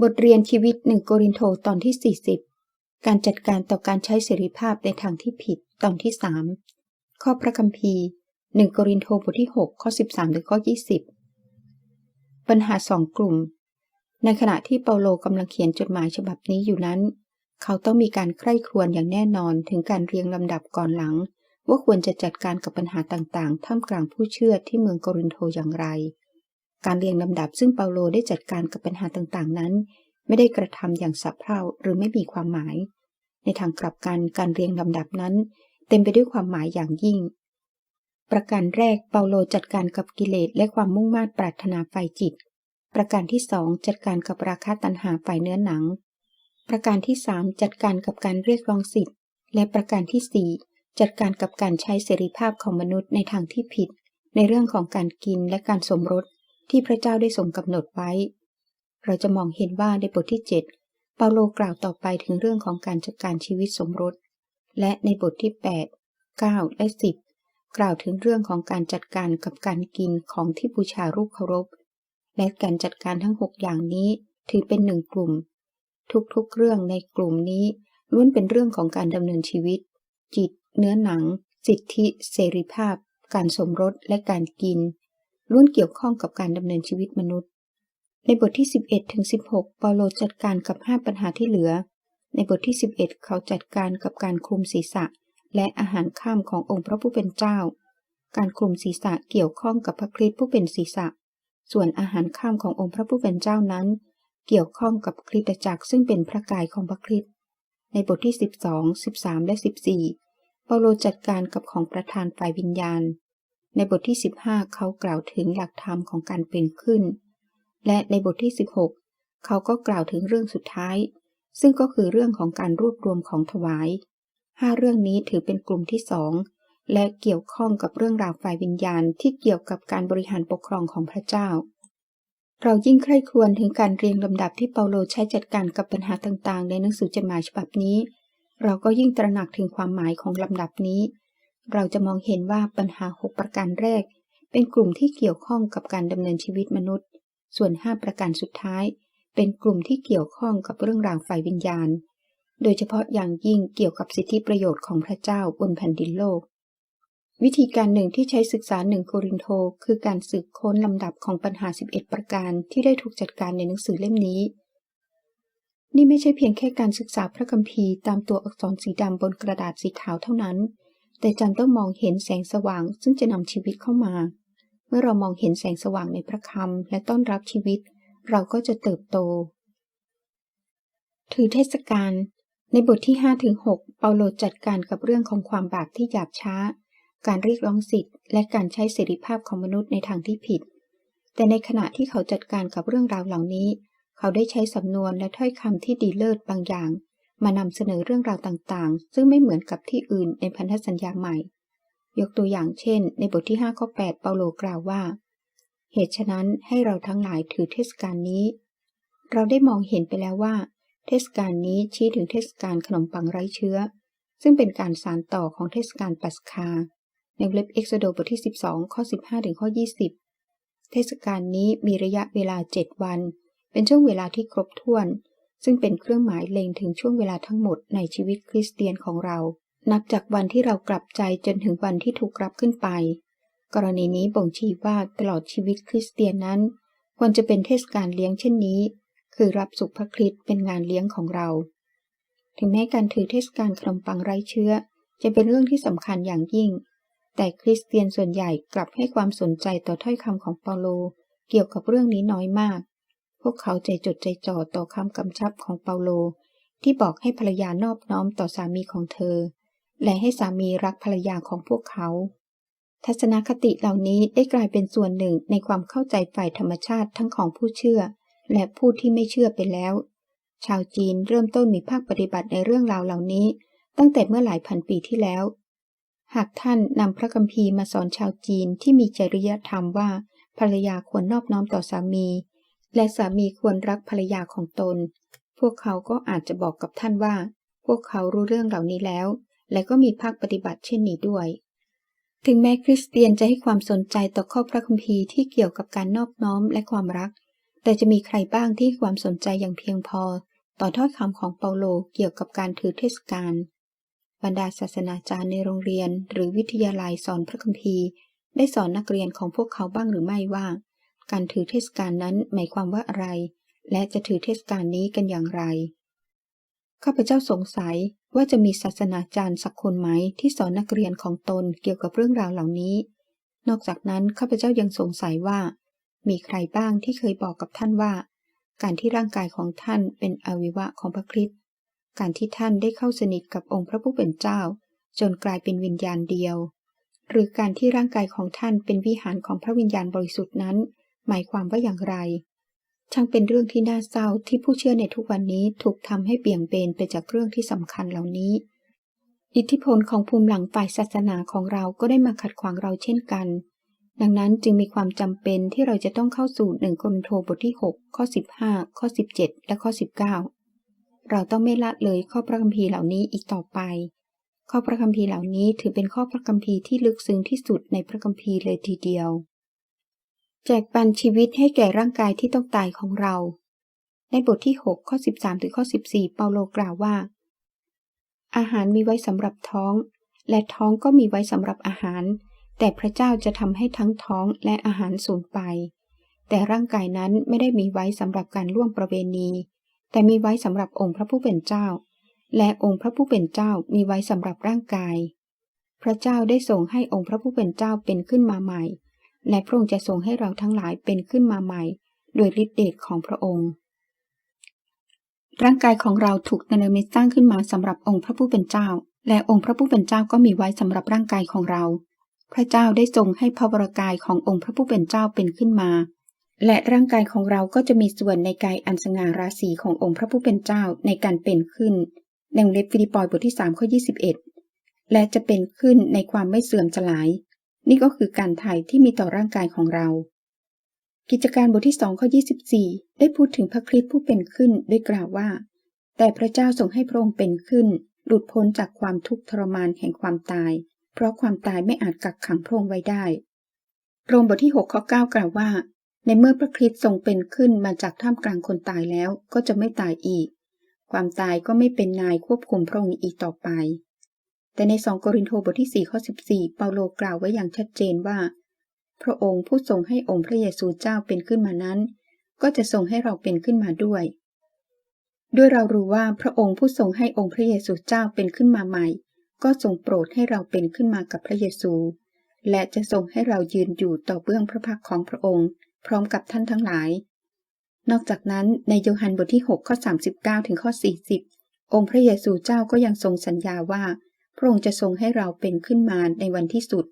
บทเรียนชีวิตหนึ่งโกรินโทตอนที่ 40 การจัดการต่อการใช้เสรีภาพในทางที่ผิดตอนที่ 3 ข้อพระคัมภีร์1โกรินโทบทที่ 6 ข้อ 13 ถึงข้อ 20 ปัญหาสองกลุ่ม ในขณะที่เปาโลกำลังเขียนจดหมายฉบับนี้อยู่นั้น เขาต้องมีการใคร่ครวญอย่างแน่นอนถึงการเรียงลำดับก่อนหลัง ว่าควรจะจัดการกับปัญหาต่างๆ ท่ามกลางผู้เชื่อที่เมืองโกรินโทอย่างไร การเรียงลำดับซึ่งเปาโลได้จัดการกับปัญหาต่างๆ นั้น ไม่ได้กระทำอย่างสับเพร่าหรือไม่มีความหมาย ในทางกลับกันการเรียงลำดับนั้น เต็มไปด้วยความหมายอย่างยิ่ง ประการแรกเปาโลจัดการกับกิเลสและความมุ่งมา่ปรารถนาฝ่ายจิต ประการที่สองจัดการกับราคะตัณหาฝ่ายเนื้อหนัง ประการที่สามจัดการกับการเรียกร้องสิทธิ์ และประการที่สี่จัดการกับการใช้เสรีภาพของมนุษย์ในทางที่ผิด ในเรื่องของการกินและการสมรส ที่พระเจ้าได้ทรงกำหนดไว้ เราจะมองเห็นว่าในบทที่ 7 เปาโลกล่าวต่อไปถึงเรื่องของการจัดการชีวิตสมรส และในบทที่ 8 9 และ 10 กล่าวถึงเรื่องของการจัดการกับการกินของที่บูชารูปเคารพ และการจัดการทั้ง 6 อย่างนี้ถือเป็นหนึ่งกลุ่ม ทุกๆเรื่องในกลุ่มนี้ล้วนเป็นเรื่องของการดำเนินชีวิต จิต เนื้อหนัง สิทธิ เสรีภาพ การสมรสและการกิน ล้วนเกี่ยวข้องกับการดำเนินชีวิตมนุษย์ ในบทที่ 11ถึง16 เปาโลจัดการกับ 5 ปัญหาที่เหลือ ในบทที่ 11 เขาจัดการกับการคลุมศีรษะ และอาหารข้ามขององค์พระผู้เป็นเจ้า การคลุมศีรษะเกี่ยวข้องกับพระคริสต์ผู้เป็นศีรษะ ส่วนอาหารข้ามขององค์พระผู้เป็นเจ้านั้น เกี่ยวข้องกับคริสตจักรซึ่งเป็นพระกายของพระคริสต์ ในบทที่ 12 13 และ 14 เปาโลจัดการกับของประธานฝ่ายวิญญาณ ในบทที่ 15 เขากล่าวถึงหลักธรรมของการเป็นขึ้น และในบทที่ 16 เขาก็กล่าวถึงเรื่องสุดท้าย ซึ่งก็คือเรื่องของการรวบรวมของถวายห้าเรื่องนี้ถือเป็นกลุ่มที่สองและเกี่ยวข้องกับเรื่องราวฝ่ายวิญญาณที่เกี่ยวกับการบริหารปกครองของพระเจ้า เรายิ่งใคร่ครวญถึงการเรียงลำดับที่เปาโลใช้จัดการกับปัญหาต่างๆ ในหนังสือจดหมายฉบับนี้ เราก็ยิ่งตระหนักถึงความหมายของลำดับนี้ เราจะมองเห็นว่าปัญหาหกประการแรก เป็นกลุ่มที่เกี่ยวข้องกับการดำเนินชีวิตมนุษย์ ส่วน 5 ประการสุดท้าย เป็นกลุ่มที่เกี่ยวข้องกับเรื่องราวฝ่ายวิญญาณ โดยเฉพาะอย่างยิ่งเกี่ยวกับสิทธิประโยชน์ของพระเจ้าบนแผ่นดินโลก วิธีการหนึ่งที่ใช้ศึกษาหนึ่งโครินโตคือการสืบค้นลำดับของปัญหา 11 ประการที่ได้ถูกจัดการในหนังสือเล่มนี้นี่ไม่ใช่เพียงแค่การศึกษาพระคัมภีร์ตามตัวอักษรสีดำบนกระดาษสีขาวเท่านั้น แต่จำต้องมองเห็นแสงสว่างซึ่งจะนำชีวิตเข้ามา เมื่อเรามองเห็นแสงสว่างในพระคำและต้อนรับชีวิต เราก็จะเติบโต ถือเทศกาลในบทที่5-6เปาโลจัดการกับเรื่องของความบาปที่หยาบช้า การเรียกร้องสิทธิ์ และการใช้เสรีภาพของมนุษย์ในทางที่ผิด แต่ในขณะที่เขาจัดการกับเรื่องราวเหล่านี้ เขาได้ใช้สำนวนและถ้อยคำที่ดีเลิศบางอย่าง มานำเสนอเรื่องราวต่างๆ ซึ่งไม่เหมือนกับที่อื่นในพันธสัญญาใหม่ ยกตัวอย่างเช่น ในบทที่5ข้อ8เปาโลกล่าวว่า เหตุฉะนั้นให้เราทั้งหลายถือเทศกาลนี้ เราได้มองเห็นไปแล้วว่า เทศกาลนี้ชี้ถึงเทศกาลขนมปังไร้เชื้อ ซึ่งเป็นการสานต่อของเทศกาลปัสคา ในเล็บเอ็กซโดบทที่ 12 ข้อ 15 ถึงข้อ 20 เทศกาลนี้มีระยะเวลา 7 วัน เป็นช่วงเวลาที่ครบถ้วน ซึ่งเป็นเครื่องหมายเล็งถึงช่วงเวลาทั้งหมดในชีวิตคริสเตียนของเรา นับจากวันที่เรากลับใจจนถึงวันที่ถูกรับขึ้นไป กรณีนี้บ่งชี้ว่าตลอดชีวิตคริสเตียนนั้น ควรจะเป็นเทศกาลเลี้ยงเช่นนี้ คือรับสุขพระคริสต์เป็นงานเลี้ยงของเรา ถึงแม้การถือเทศกาลขนมปังไร้เชื้อ จะเป็นเรื่องที่สำคัญอย่างยิ่ง แต่คริสเตียนส่วนใหญ่กลับให้ความสนใจต่อถ้อยคำของเปาโล เกี่ยวกับเรื่องนี้น้อยมาก พวกเขาใจจดใจจ่อต่อคำกำชับของเปาโล ที่บอกให้ภรรยานอบน้อมต่อสามีของเธอ และให้สามีรักภรรยาของพวกเขา ทัศนคติเหล่านี้ได้กลายเป็นส่วนหนึ่งในความเข้าใจฝ่ายธรรมชาติทั้งของผู้เชื่อ และผู้ที่ไม่เชื่อไปแล้ว ชาวจีนเริ่มต้นมีภาคปฏิบัติในเรื่องราวเหล่านี้ ตั้งแต่เมื่อหลายพันปีที่แล้ว หากท่านนำพระคัมภีร์มาสอนชาวจีนที่มีจริยธรรมว่าภรรยาควรนอบน้อมต่อสามี และสามีควรรักภรรยาของตน พวกเขาก็อาจจะบอกกับท่านว่า พวกเขารู้เรื่องเหล่านี้แล้ว และก็มีภาคปฏิบัติเช่นนี้ด้วย ถึงแม้คริสเตียนจะให้ความสนใจต่อข้อพระคัมภีร์ที่เกี่ยวกับการนอบน้อมและความรัก แต่จะมีใครบ้างที่ความสนใจอย่างเพียงพอ ต่อถ้อยคำของเปาโลเกี่ยวกับการถือเทศกาลบรรดาศาสนาจารย์ในโรงเรียน หรือวิทยาลัยสอนพระคัมภีร์ ได้สอนนักเรียนของพวกเขาบ้างหรือไม่ว่า การถือเทศกาลนั้นหมายความว่าอะไร และจะถือเทศกาลนี้กันอย่างไร ข้าพเจ้าสงสัยว่าจะมีศาสนาจารย์สักคนไหมที่สอนนักเรียนของตนเกี่ยวกับเรื่องราวเหล่านี้ นอกจากนั้นข้าพเจ้ายังสงสัยว่า มีใครบ้างที่เคยบอกกับท่านว่า การที่ร่างกายของท่านเป็นอวัยวะของพระคริสต์การที่ท่านได้เข้าสนิทกับองค์พระผู้เป็นเจ้า จนกลายเป็นวิญญาณเดียว หรือการที่ร่างกายของท่านเป็นวิหารของพระวิญญาณบริสุทธิ์นั้น หมายความว่าอย่างไร ช่างเป็นเรื่องที่น่าเศร้าที่ผู้เชื่อในทุกวันนี้ถูกทำให้เบี่ยงเบนไปจากเรื่องที่สำคัญเหล่านี้ อิทธิพลของภูมิหลังฝ่ายศาสนาของเราก็ได้มาขัดขวางเราเช่นกัน ดังนั้นจึงมีความจำเป็นที่เราจะต้องเข้าสู่หนึ่งคนโทบทที่ 6 ข้อ 15 ข้อ 17 และข้อ 19 เราต้องไม่ละเลยข้อพระคัมภีร์เหล่านี้อีกต่อไปข้อพระคัมภีร์เหล่านี้ถือเป็นข้อพระคัมภีร์ที่ลึกซึ้งที่สุดในพระคัมภีร์เลยทีเดียว แจกปันชีวิตให้แก่ร่างกายที่ต้องตายของเรา ในบทที่ 6 ข้อ 13 ถึงข้อ 14 เปาโลกล่าวว่า อาหารมีไว้สำหรับท้อง และท้องก็มีไว้สำหรับอาหาร แต่พระเจ้าจะทำให้ทั้งท้องและอาหารสูญไป แต่ร่างกายนั้นไม่ได้มีไว้สำหรับการล่วงประเวณี แต่มีไว้สำหรับองค์พระผู้เป็นเจ้า และองค์พระผู้เป็นเจ้ามีไว้สำหรับร่างกาย พระเจ้าได้ทรงให้องค์พระผู้เป็นเจ้าเป็นขึ้นมาใหม่ และพระองค์จะทรงให้เราทั้งหลายเป็นขึ้นมาใหม่ โดยฤทธิเดชของพระองค์ ร่างกายของเราถูกเนรมิตสร้างขึ้นมาสำหรับองค์พระผู้เป็นเจ้า และองค์พระผู้เป็นเจ้าก็มีไว้สำหรับร่างกายของเรา พระเจ้าได้ทรงให้พระวรากายขององค์พระผู้เป็นเจ้าเป็นขึ้นมา และร่างกายของเราก็จะมีส่วนในกายอันสง่าราศีขององค์พระผู้เป็นเจ้าในการเป็นขึ้นดังเล็บฟิลิปปอยบทที่3ข้อ21 และจะเป็นขึ้นในความไม่เสื่อมสลาย นี่ก็คือการไถ่ที่มีต่อร่างกายของเรา กิจการบทที่2ข้อ24 ได้พูดถึงพระคริสต์ผู้เป็นขึ้นโดยกล่าวว่า แต่พระเจ้าทรงให้พระองค์เป็นขึ้น หลุดพ้นจากความทุกข์ทรมานแห่งความตาย เพราะความตายไม่อาจกักขังพระองค์ไว้ได้โรมบทที่6ข้อ9กล่าวว่า ในเมื่อพระคริสต์ทรงเป็นขึ้นมาจากท่ามกลางคนตายแล้วก็จะไม่ตายอีก ความตายก็ไม่เป็นนายควบคุมพระองค์อีกต่อไป แต่ใน2โกรินโทบทที่ 4 ข้อ 14 เปาโลกล่าวไว้อย่างชัดเจนว่า พระองค์ผู้ทรงให้องค์พระเยซูเจ้าเป็นขึ้นมานั้น ก็จะทรงให้เราเป็นขึ้นมาด้วย ด้วยเรารู้ว่าพระองค์ผู้ทรงให้องค์พระเยซูเจ้าเป็นขึ้นมาใหม่ ก็ทรงโปรดให้เราเป็นขึ้นมากับพระเยซู และจะทรงให้เรายืนอยู่ต่อเบื้องพระพักของพระองค์ พร้อมกับท่านทั้งหลาย นอกจากนั้นในโยฮันบทที่ 6 ข้อ 39 ถึงข้อ 40 องค์พระเยซูเจ้าก็ยังทรงสัญญาว่า พระองค์จะทรงให้เราเป็นขึ้นมาในวันที่สุด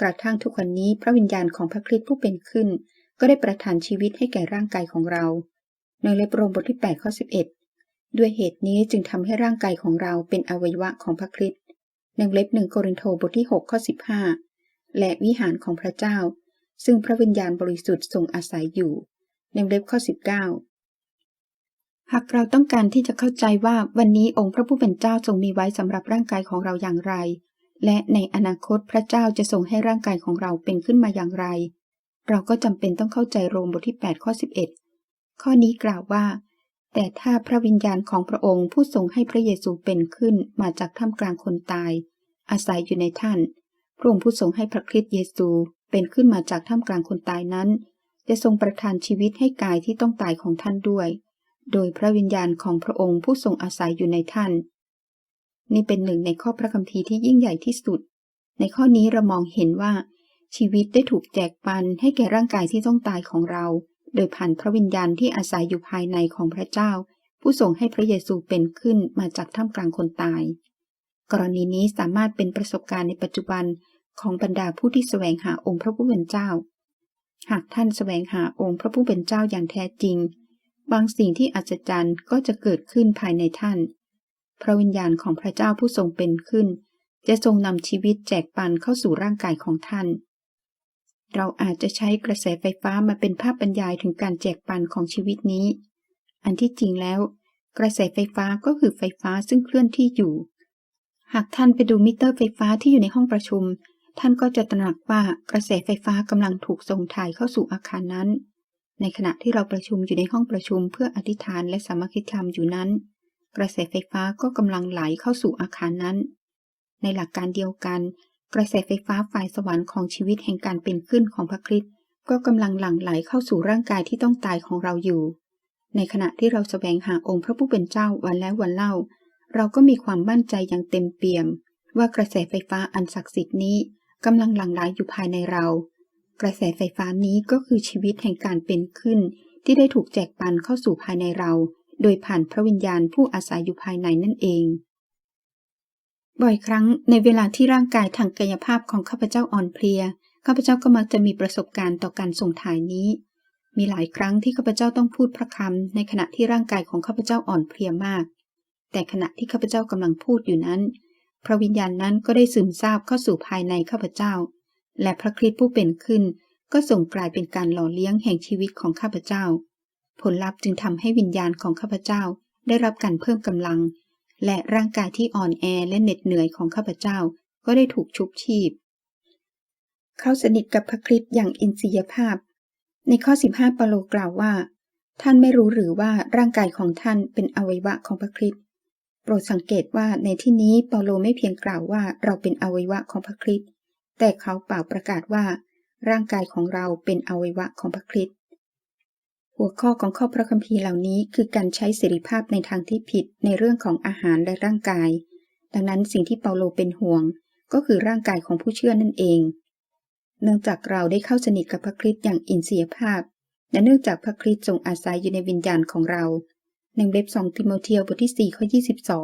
กระทั่งทุกวันนี้พระวิญญาณของพระคริสต์ผู้เป็นขึ้น ก็ได้ประทานชีวิตให้แก่ร่างกายของเรา ในเล็บโรมบทที่8ข้อ11 ด้วยเหตุนี้จึงทำให้ร่างกายของเราเป็นอวัยวะของพระคริสต์ในเล็บหนึ่งโครินโตบทที่6ข้อ15 และวิหารของพระเจ้า ซึ่งพระวิญญาณบริสุทธิ์ทรงอาศัยอยู่ในเล็บข้อ 19 หากเราต้องการที่จะเข้าใจว่าวันนี้องค์พระผู้เป็นเจ้าทรงมีไว้สำหรับร่างกายของเราอย่างไร และในอนาคตพระเจ้าจะทรงให้ร่างกายของเราเป็นขึ้นมาอย่างไร เราก็จำเป็นต้องเข้าใจโรมบทที่ 8 ข้อ 11 ข้อนี้กล่าวว่า แต่ถ้าพระวิญญาณของพระองค์ผู้ทรงให้พระเยซูเป็นขึ้นมาจากท่ามกลางคนตาย อาศัยอยู่ในท่าน พระองค์ผู้ทรงให้พระคริสต์เยซูเป็นขึ้นมาจากท่ามกลางคนตายนั้น จะทรงประทานชีวิตให้กายที่ต้องตายของท่านด้วย โดยพระวิญญาณของพระองค์ผู้ทรงอาศัยอยู่ในท่าน นี่เป็นหนึ่งในข้อพระคัมภีร์ที่ยิ่งใหญ่ที่สุด ในข้อนี้เรามองเห็นว่า ชีวิตได้ถูกแจกปันให้แก่ร่างกายที่ต้องตายของเรา โดยผ่านพระวิญญาณที่อาศัยอยู่ภายในของพระเจ้า ผู้ทรงให้พระเยซูเป็นขึ้นมาจากท่ามกลางคนตาย กรณีนี้สามารถเป็นประสบการณ์ในปัจจุบันของบรรดาผู้ที่แสวงหาองค์พระผู้เป็นเจ้า หากท่านแสวงหาองค์พระผู้เป็นเจ้าอย่างแท้จริง บางสิ่งที่อัศจรรย์ก็จะเกิดขึ้นภายในท่าน พระวิญญาณของพระเจ้าผู้ทรงเป็นขึ้น จะทรงนำชีวิตแจกปันเข้าสู่ร่างกายของท่าน เราอาจจะใช้กระแสไฟฟ้ามาเป็นภาพบรรยายถึงการแจกปันของชีวิตนี้ อันที่จริงแล้ว กระแสไฟฟ้าก็คือไฟฟ้าซึ่งเคลื่อนที่อยู่ หากท่านไปดูมิเตอร์ไฟฟ้าที่อยู่ในห้องประชุม ท่านก็จะตระหนักว่ากระแสไฟฟ้ากำลังถูกส่งถ่ายเข้าสู่อาคารนั้น ในขณะที่เราประชุมอยู่ในห้องประชุมเพื่ออธิษฐานและสามัคคีธรรมอยู่นั้น กระแสไฟฟ้าก็กำลังไหลเข้าสู่อาคารนั้น ในหลักการเดียวกัน กระแสไฟฟ้าฝ่ายสวรรค์ของชีวิตแห่งการเป็นขึ้นของพระคริสต์ก็กำลังหลั่งไหลเข้าสู่ร่างกายที่ต้องตายของเราอยู่ ในขณะที่เราแสวงหาองค์พระผู้เป็นเจ้าวันแล้ววันเล่า เราก็มีความมั่นใจอย่างเต็มเปี่ยม ว่ากระแสไฟฟ้าอันศักดิ์สิทธิ์นี้กำลังหลั่งไหลอยู่ภายในเรา กระแสไฟฟ้านี้ก็คือชีวิตแห่งการเป็นขึ้น ที่ได้ถูกแจกปันเข้าสู่ภายในเรา โดยผ่านพระวิญญาณผู้อาศัยอยู่ภายในนั่นเอง บ่อยครั้งในเวลาที่ร่างกายทางกายภาพของข้าพเจ้าอ่อนเพลีย ข้าพเจ้าก็มักจะมีประสบการณ์ต่อการส่งถ่ายนี้ มีหลายครั้งที่ข้าพเจ้าต้องพูดพระคำในขณะที่ร่างกายของข้าพเจ้าอ่อนเพลียมาก แต่ขณะที่ข้าพเจ้ากำลังพูดอยู่นั้น พระวิญญาณนั้นก็ได้ซึมซาบเข้าสู่ภายในข้าพเจ้า และพระคริสต์ผู้เป็นขึ้น ก็ส่งกลายเป็นการหล่อเลี้ยงแห่งชีวิตของข้าพเจ้า ผลลัพธ์จึงทำให้วิญญาณของข้าพเจ้าได้รับการเพิ่มกำลัง และร่างกายที่อ่อนแอและเหน็ดเหนื่อยของข้าพเจ้าก็ได้ถูกชุบชีพ เขาสนิทกับพระคริสต์อย่างอินทรียภาพ ในข้อ 15 เปาโลกล่าวว่า ท่านไม่รู้หรือว่าร่างกายของท่านเป็นอวัยวะของพระคริสต์โปรดสังเกตว่าในที่นี้เปาโลไม่เพียงกล่าวว่าเราเป็นอวัยวะของพระคริสต์ แต่เขาเปล่าประกาศว่า ร่างกายของเราเป็นอวัยวะของพระคริสต์หัวข้อของข้อพระคัมภีร์เหล่านี้คือการใช้เสรีภาพในทางที่ผิดในเรื่องของอาหารและร่างกาย ดังนั้นสิ่งที่เปาโลเป็นห่วง ก็คือร่างกายของผู้เชื่อนั่นเอง เนื่องจากเราได้เข้าสนิทกับพระคริสต์อย่างอินทรียภาพ และเนื่องจากพระคริสต์ทรงอาศัยอยู่ในวิญญาณของเราในเว็บสองติโมเทียบทที่4ข้อ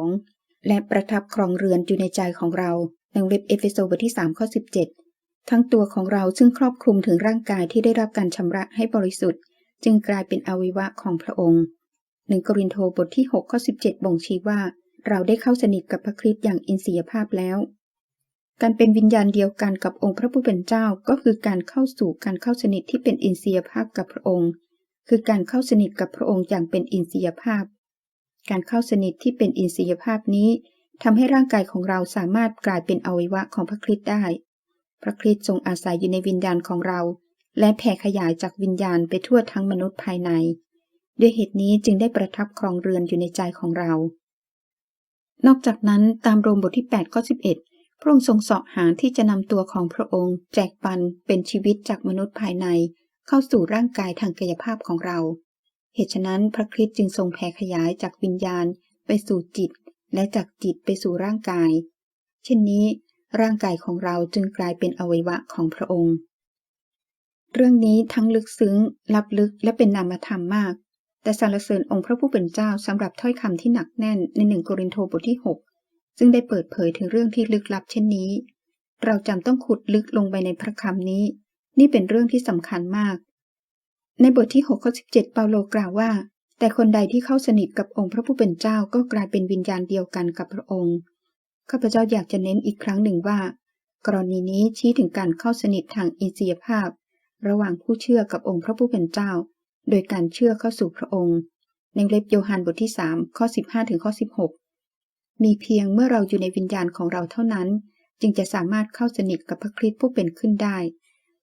22 และประทับครองเรือนอยู่ในใจของเรา ในเว็บเอเฟโซบทที่ 3 ข้อ 17 ทั้งตัวของเราซึ่งครอบคลุมถึงร่างกายที่ได้รับการชำระให้บริสุทธิ์ จึงกลายเป็นอวัยวะของพระองค์หนึ่งกรินโทบทที่ 6 ข้อ 17 บ่งชี้ว่า เราได้เข้าสนิทกับพระคริสต์อย่างอินทรียภาพแล้ว การเป็นวิญญาณเดียวกันกับองค์พระผู้เป็นเจ้าก็คือการเข้าสู่การเข้าสนิทที่เป็นอินทรียภาพกับพระองค์ คือการเข้าสนิทกับพระองค์อย่างเป็นอินทรียภาพ การเข้าสนิทที่เป็นอินทรียภาพนี้ ทำให้ร่างกายของเราสามารถกลายเป็นอวัยวะของพระคริสต์ได้ พระคริสต์ทรงอาศัยอยู่ในวิญญาณของเรา และแผ่ขยายจากวิญญาณไปทั่วทั้งมนุษย์ภายใน ด้วยเหตุนี้จึงได้ประทับครองเรือนอยู่ในใจของเรา นอกจากนั้นตามโรมบทที่8ข้อ11 พระองค์ทรงสาะหาที่จะนำตัวของพระองค์ แจกปันเป็นชีวิตจากมนุษย์ภายใน เข้าสู่ร่างกายทางกายภาพของเรา เหตุฉะนั้นพระคริสต์จึงทรงแผ่ขยายจากวิญญาณไปสู่จิต และจากจิตไปสู่ร่างกาย เช่นนี้ ร่างกายของเราจึงกลายเป็นอวัยวะของพระองค์ เรื่องนี้ทั้งลึกซึ้ง ลับลึกและเป็นนามธรรมมาก แต่สรรเสริญองค์พระผู้เป็นเจ้าสำหรับถ้อยคำที่หนักแน่นในหนึ่งโครินโทบทที่ 6 ซึ่งได้เปิดเผยถึงเรื่องที่ลึกลับเช่นนี้ เราจำต้องขุดลึกลงไปในพระคำนี้ นี่เป็นเรื่องที่สำคัญมาก ในบทที่6ข้อ17 เปาโลกล่าวว่า แต่คนใดที่เข้าสนิทกับองค์พระผู้เป็นเจ้าก็กลายเป็นวิญญาณเดียวกันกับพระองค์ข้าพเจ้าอยากจะเน้นอีกครั้งหนึ่งว่า กรณีนี้ชี้ถึงการเข้าสนิททางอินทรียภาพ ระหว่างผู้เชื่อกับองค์พระผู้เป็นเจ้า โดยการเชื่อเข้าสู่พระองค์ ในเล็บโยฮันบทที่3ข้อ15ถึงข้อ16 มีเพียงเมื่อเราอยู่ในวิญญาณของเราเท่านั้น จึงจะสามารถเข้าสนิทกับพระคริสต์ผู้เป็นขึ้นได้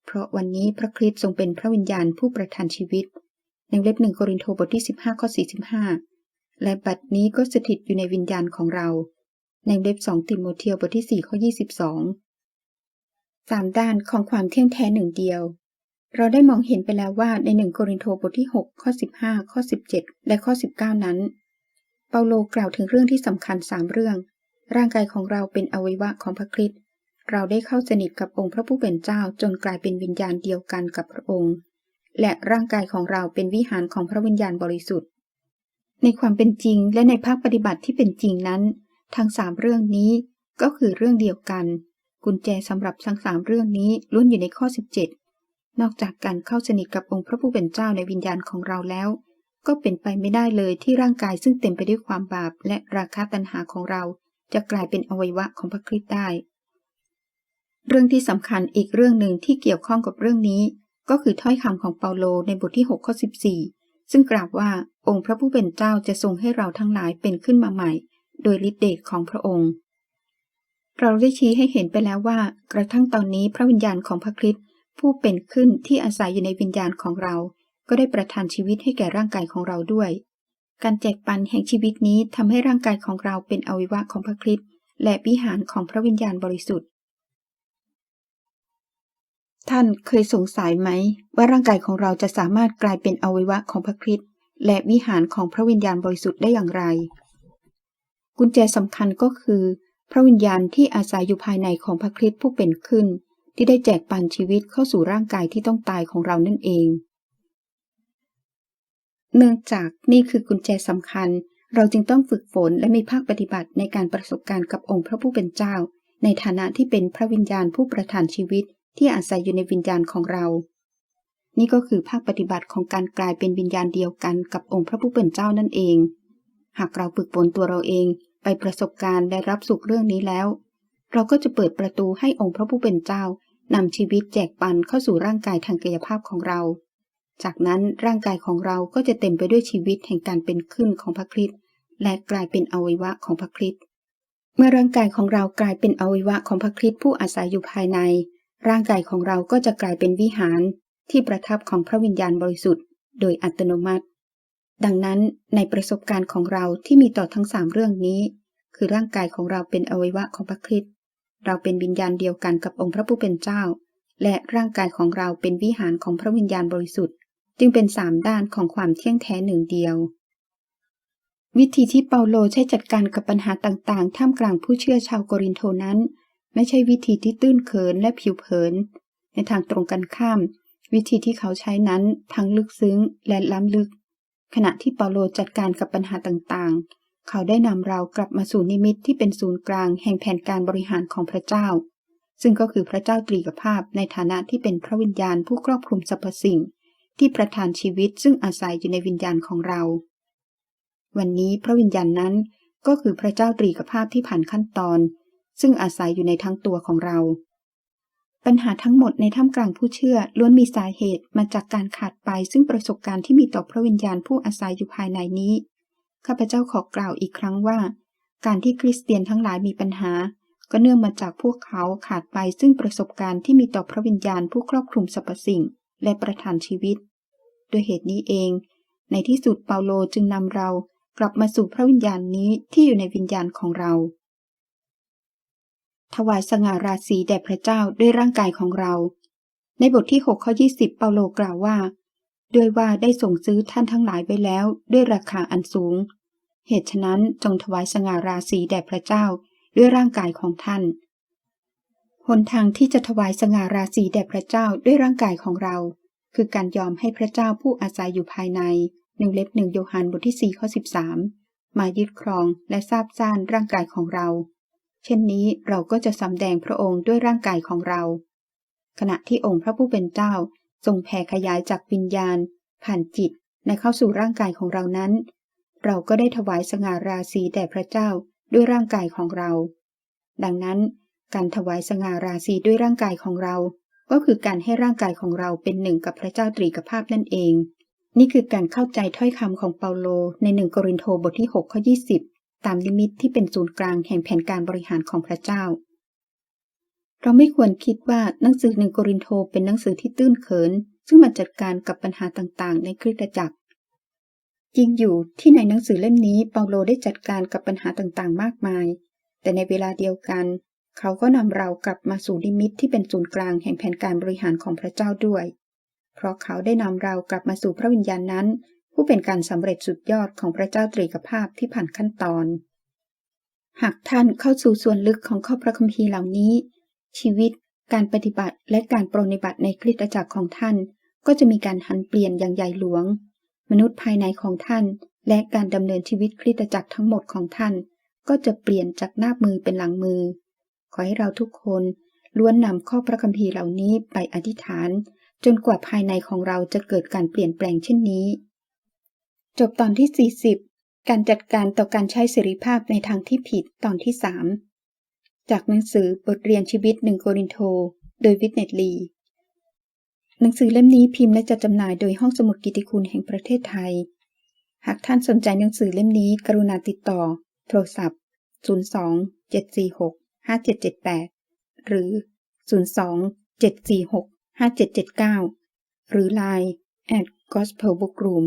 เพราะวันนี้พระคริสต์ทรงเป็นพระวิญญาณผู้ประทานชีวิต ในเล็บหนึ่งโครินโทบทที่ 15 ข้อ 45 และบัดนี้ก็สถิตอยู่ในวิญญาณของเรา ในเล็บ2ติโมเทียบทที่ 4 ข้อ 22สามด้านของความเที่ยงแท้หนึ่งเดียว เราได้มองเห็นไปแล้วว่าในหนึ่งโครินโทบทที่ 6 ข้อ 15 ข้อ 17 และข้อ 19 นั้น เปาโลกล่าวถึงเรื่องที่สำคัญสามเรื่อง ร่างกายของเราเป็นอวัยวะของพระคริสต์เราได้เข้าสนิทกับองค์พระผู้เป็นเจ้าจนกลายเป็นวิญญาณเดียวกันกับพระองค์ และร่างกายของเราเป็นวิหารของพระวิญญาณบริสุทธิ์ ในความเป็นจริงและในภาคปฏิบัติที่เป็นจริงนั้น ทั้งสามเรื่องนี้ก็คือเรื่องเดียวกัน กุญแจสำหรับทั้งสามเรื่องนี้ล้วนอยู่ในข้อ 17 นอกจากการเข้าสนิทกับองค์พระผู้เป็นเจ้าในวิญญาณของเราแล้ว ก็เป็นไปไม่ได้เลยที่ร่างกายซึ่งเต็มไปด้วยความบาป และราคะตัณหาของเรา จะกลายเป็นอวัยวะของพระคริสต์ได้ เรื่องที่สำคัญอีกเรื่องหนึ่งที่เกี่ยวข้องกับเรื่องนี้ ก็คือถ้อยคำของเปาโลในบทที่6ข้อ14 ซึ่งกล่าวว่าองค์พระผู้เป็นเจ้าจะทรงให้เราทั้งหลายเป็นขึ้นมาใหม่ โดยฤทธิเดชของพระองค์ เราได้ชี้ให้เห็นไปแล้วว่า กระทั่งตอนนี้พระวิญญาณของพระคริสต์ผู้เป็นขึ้นที่อาศัยอยู่ในวิญญาณของเรา ก็ได้ประทานชีวิตให้แก่ร่างกายของเราด้วย การแจกปันแห่งชีวิตนี้ทำให้ร่างกายของเราเป็นอวัยวะของพระคริสต์และวิหารของพระวิญญาณบริสุทธิ์ ท่านเคยสงสัยไหม ว่าร่างกายของเราจะสามารถกลายเป็นอวัยวะของพระคริสต์และวิหารของพระวิญญาณบริสุทธิ์ได้อย่างไร กุญแจสำคัญก็คือ พระวิญญาณที่อาศัยอยู่ภายในของพระคริสต์ผู้เป็นขึ้น ที่ได้แจกปันชีวิตเข้าสู่ร่างกายที่ต้องตายของเรานั่นเอง เนื่องจากนี่คือกุญแจสำคัญ เราจึงต้องฝึกฝนและมีภาคปฏิบัติในการประสบการณ์กับองค์พระผู้เป็นเจ้า ในฐานะที่เป็นพระวิญญาณผู้ประทานชีวิต ที่อาศัยอยู่ในวิญญาณของเรา นี่ก็คือภาคปฏิบัติของการกลายเป็นวิญญาณเดียวกันกับองค์พระผู้เป็นเจ้านั่นเอง หากเราฝึกฝนตัวเราเองไปประสบการณ์และรับสุขเรื่องนี้แล้ว เราก็จะเปิดประตูให้องค์พระผู้เป็นเจ้านำชีวิตแจกปันเข้าสู่ร่างกายทางกายภาพของเรา จากนั้นร่างกายของเราก็จะเต็มไปด้วยชีวิตแห่งการเป็นขึ้นของพระคริสต์และกลายเป็นอวัยวะของพระคริสต์เมื่อร่างกายของเรากลายเป็นอวัยวะของพระคริสต์ผู้อาศัยอยู่ภายใน ร่างกายของเราก็จะกลายเป็นวิหารที่ประทับของพระวิญญาณบริสุทธิ์ โดยอัตโนมัติ ดังนั้นในประสบการณ์ของเราที่มีต่อทั้งสามเรื่องนี้ คือร่างกายของเราเป็นอวัยวะของพระคริสต์เราเป็นวิญญาณเดียวกันกับองค์พระผู้เป็นเจ้า และร่างกายของเราเป็นวิหารของพระวิญญาณบริสุทธิ์ จึงเป็นสามด้านของความเที่ยงแท้หนึ่งเดียว วิธีที่เปาโลใช้จัดการกับปัญหาต่างๆ ท่ามกลางผู้เชื่อชาวโกรินโทนั้น ไม่ใช่วิธีที่ตื้นเขินและผิวเผิน ในทางตรงกันข้าม วิธีที่เขาใช้นั้นทั้งลึกซึ้งและล้ำลึก ขณะที่เปาโลจัดการกับปัญหาต่างๆ เขาได้นำเรากลับมาสู่นิมิตที่เป็นศูนย์กลางแห่งแผนการบริหารของพระเจ้า ซึ่งก็คือพระเจ้าตรีกภาพในฐานะที่เป็นพระวิญญาณผู้ครอบคลุมสรรพสิ่ง ที่ประทานชีวิตซึ่งอาศัยอยู่ในวิญญาณของเรา วันนี้พระวิญญาณนั้นก็คือพระเจ้าตรีกภาพที่ผ่านขั้นตอน ซึ่งอาศัยอยู่ในทั้งตัวของเรา ปัญหาทั้งหมดในท่ามกลางผู้เชื่อล้วนมีสาเหตุมาจากการขาดไปซึ่งประสบการณ์ที่มีต่อพระวิญญาณผู้อาศัยอยู่ภายในนี้ ข้าพเจ้าขอกล่าวอีกครั้งว่า การที่คริสเตียนทั้งหลายมีปัญหา ก็เนื่องมาจากพวกเขาขาดไปซึ่งประสบการณ์ที่มีต่อพระวิญญาณผู้ครอบคลุมสรรพสิ่ง และประทานชีวิต ด้วยเหตุนี้เอง ในที่สุดเปาโลจึงนำเรากลับมาสู่พระวิญญาณนี้ที่อยู่ในวิญญาณของเรา ถวายสง่าราศีแด่พระเจ้าด้วยร่างกายของเรา ในบทที่6ข้อ20 เปาโลกล่าวว่า ด้วยว่าได้ส่งซื้อท่านทั้งหลายไว้แล้ว ด้วยราคาอันสูง เหตุฉะนั้นจงถวายสง่าราศีแด่พระเจ้าด้วยร่างกายของท่านหนทางที่จะถวายสง่าราศีแด่พระเจ้าด้วยร่างกายของเรา คือการยอมให้พระเจ้าผู้อาศัยอยู่ภายในหนึ่งเล็บหนึ่งโยฮันบทที่4ข้อ13 มายึดครองและทราบซ่านร่างกายของเรา เช่นนี้เราก็จะสำแดงพระองค์ด้วยร่างกายของเรา ขณะที่องค์พระผู้เป็นเจ้าทรงแผ่ขยายจากวิญญาณ ผ่านจิตและเข้าสู่ร่างกายของเรานั้น เราก็ได้ถวายสง่าราศีแด่พระเจ้าด้วยร่างกายของเรา ดังนั้น การถวายสง่าราศีด้วยร่างกายของเรา ก็คือการให้ร่างกายของเราเป็นหนึ่งกับพระเจ้าตรีกภาพนั่นเอง นี่คือการเข้าใจถ้อยคำของเปาโลในหนึ่งโกรินโทบทที่6ข้อ20 ตามลิมิตที่เป็นศูนย์กลางแห่งแผนการบริหารของพระเจ้า เราไม่ควรคิดว่าหนังสือหนึ่งโกรินโทเป็นหนังสือที่ตื้นเขิน ซึ่งมาจัดการกับปัญหาต่างๆ ในคริสตจักรจริงอยู่ที่ในหนังสือเล่มนี้เปาโลได้จัดการกับปัญหาต่างๆ มากมาย แต่ในเวลาเดียวกัน เขาก็นำเรากลับมาสู่ลิมิตที่เป็นศูนย์กลางแห่งแผนการบริหารของพระเจ้าด้วย เพราะเขาได้นำเรากลับมาสู่พระวิญญาณนั้น ผู้เป็นการสำเร็จสุดยอดของพระเจ้าตรีกภาพที่ผ่านขั้นตอน หากท่านเข้าสู่ส่วนลึกของข้อพระคัมภีร์เหล่านี้ ชีวิต การปฏิบัติและการปรนิบัติในคริสตจักรของท่าน ก็จะมีการหันเปลี่ยนอย่างใหญ่หลวง มนุษย์ภายในของท่าน และการดำเนินชีวิตคริสตจักรทั้งหมดของท่าน ก็จะเปลี่ยนจากหน้ามือเป็นหลังมือ ขอให้เราทุกคนล้วนนำข้อพระคัมภีร์เหล่านี้ไปอธิษฐาน จนกว่าภายในของเราจะเกิดการเปลี่ยนแปลงเช่นนี้ จบตอนที่ 40 การจัดการต่อการใช้เสรีภาพในทางที่ผิดตอนที่ 3 จากหนังสือบทเรียนชีวิตหนึ่งโกรินโท โดยวิทเนตลี หนังสือเล่มนี้พิมพ์และจัดจำหน่ายโดยห้องสมุดกิติคุณแห่งประเทศไทย หากท่านสนใจหนังสือเล่มนี้กรุณาติดต่อ โทรศัพท์ 02 746 5778 หรือ 02 746 5779 หรือ Line at Gospel Book Room